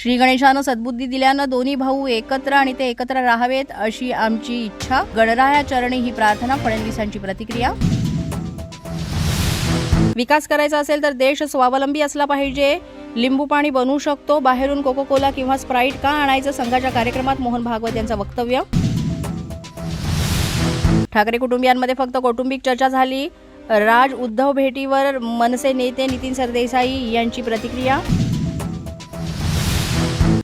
श्री गणेशानं सद्बुद्धी दिल्यानं दोन्ही भाऊ एकत्र आणि ते एकत्र राहावेत अशी आमची इच्छा. गणराया चरणी ही प्रार्थना फडणवीसांची प्रतिक्रिया. विकास करायचा असेल तर देश स्वावलंबी असला पाहिजे. लिंबू पाणी बनवू शकतो बाहेरून कोको कोला किंवा स्प्राईट का आणायचं संघाच्या कार्यक्रमात? मोहन भागवत यांचं वक्तव्य. ठाकरे कुटुंबियांमध्ये फक्त कौटुंबिक चर्चा झाली. राज उद्धव भेटीवर मनसे नेते नितीन सरदेसाई यांची प्रतिक्रिया.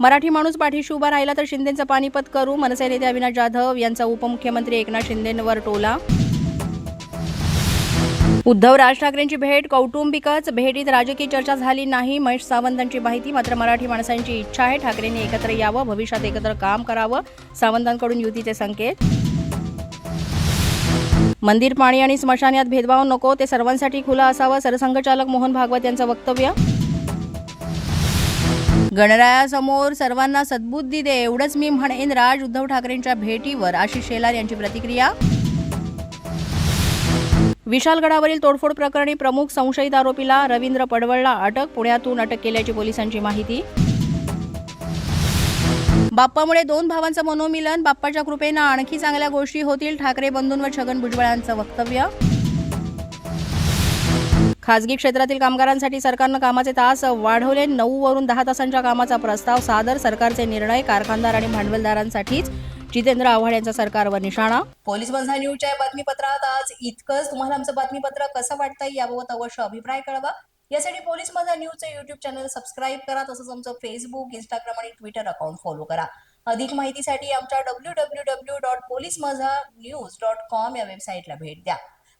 मराठी माणूस पाठीशी उभा राहिला तर शिंदेचं पानिपत करू मनसे नेते अविनाश जाधव यांचा उपमुख्यमंत्री एकनाथ शिंदेंवर टोला. उद्धव राज ठाकरेंची भेट कौटुंबिकच भेटीत राजकीय चर्चा झाली नाही महेश सावंतांची माहिती मात्र मराठी माणसांची इच्छा आहे ठाकरेंनी एकत्र यावं भविष्यात एकत्र काम करावं सावंतांकडून युतीचे संकेत. मंदिर पाणी आणि स्मशान यात भेदभाव नको ते सर्वांसाठी खुलं असावं सरसंघचालक मोहन भागवत यांचं वक्तव्य. गणरायासमोर सर्वांना सद्बुद्धी दे एवढंच मी म्हणेन राज उद्धव ठाकरेंच्या भेटीवर आशिष शेलार यांची प्रतिक्रिया. विशालगडावरील तोडफोड प्रकरणी प्रमुख संशयित आरोपीला रवींद्र पडवळला अटक पुण्यातून अटक केल्याची पोलिसांची माहिती. बाप्पामुळे दोन भावांचं मनोमिलन बाप्पाच्या कृपेनं आणखी चांगल्या गोष्टी होतील ठाकरे बंधूंवर छगन भुजबळांचं वक्तव्य. खासगी क्षेत्रातील कामगारांसाठी सरकारनं कामाचे तास वाढवले. नऊवरून दहा तासांच्या कामाचा प्रस्ताव सादर सरकारचे निर्णय कारखानदार आणि भांडवलदारांसाठीच. जितेंद्र आव्हाड यांचा सरकारवर निशाणा. पोलीस बंधा न्यूजच्या बातमीपत्रात आज इतकंच. तुम्हाला आमचं बातमीपत्र कसं वाटतंय याबाबत अवश्य अभिप्राय कळवा. यासाठी पोलीस माझा न्यूजचं युट्यूब चॅनल सबस्क्राईब करा तसंच आमचं फेसबुक इंस्टाग्राम आणि ट्विटर अकाउंट फॉलो करा. अधिक माहितीसाठी आमच्या W W W dot police Majha news dot com या वेबसाईटला भेट द्या.